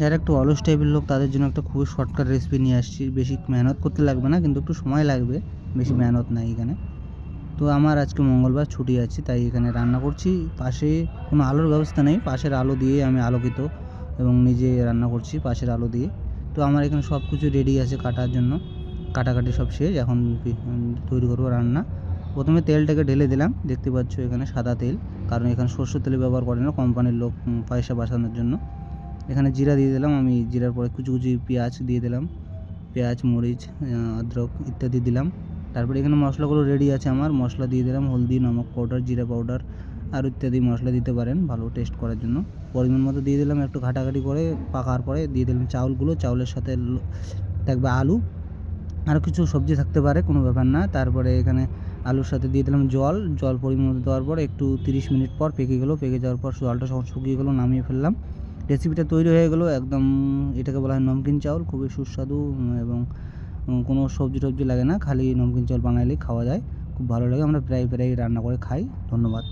যারা একটু অলস টাইপের লোক, তাদের জন্য একটা খুবই শর্টকাট রেসিপি নিয়ে আসছি। বেশি মেহনত করতে লাগবে না, কিন্তু একটু সময় লাগবে। বেশি মেহনত নাই এখানে। তো আমার আজকে মঙ্গলবার ছুটি আছে, তাই এখানে রান্না করছি। পাশে কোনো আলোর ব্যবস্থা নেই, পাশের আলো দিয়ে আমি আলোকিত এবং নিজে রান্না করছি পাশের আলো দিয়ে। তো আমার এখানে সব কিছু রেডি আছে কাটার জন্য। কাটাকাটি সব শেষ, এখন তৈরি করব রান্না। প্রথমে তেলটাকে ঢেলে দিলাম। দেখতে পাচ্ছ এখানে সাদা তেল, কারণ এখানে সর্ষের তেল ব্যবহার করে না, কোম্পানির লোক পয়সা বাঁচানোর জন্য। এখানে জিরা দিয়ে দিলাম, আমি জিরার পরে কুচি কুচি পেঁয়াজ দিয়ে দিলাম, পেঁয়াজ, মরিচ আদ্রক ইত্যাদি দিলাম। তারপরে এখানে মশলাগুলো রেডি আছে আমার, মশলা দিয়ে দিলাম হলদি, নমক পাউডার জিরা পাউডার আর ইত্যাদি মশলা দিতে পারেন ভালো টেস্ট করার জন্য। পরিমাণ মতো দিয়ে দিলাম একটু ঘাটাঘাটি করে পাকার পরে দিয়ে দিলাম চাউলগুলো, চাউলের সাথে থাকবে আলু। আরও কিছু সবজি থাকতে পারে, কোনো ব্যাপার না। তারপরে এখানে আলুর সাথে দিয়ে দিলাম জল। জল পরিমাণ দেওয়ার পর একটু তিরিশ মিনিট পর পেকে গেলো, পেকে যাওয়ার পর জলটা সব শুকিয়ে গেলো, নামিয়ে ফেললাম। রেসিপিটা তৈরি হয়ে গেলো, একদম এটাকে বলা হয় নমকিন চাউল, খুবই সুস্বাদু এবং কোনো সবজি টবজি লাগে না, খালি নমকিন চাউল বানাইলেই খাওয়া যায়, খুব ভালো লাগে, আমরা প্রায় প্রায় রান্না করে খাই, ধন্যবাদ।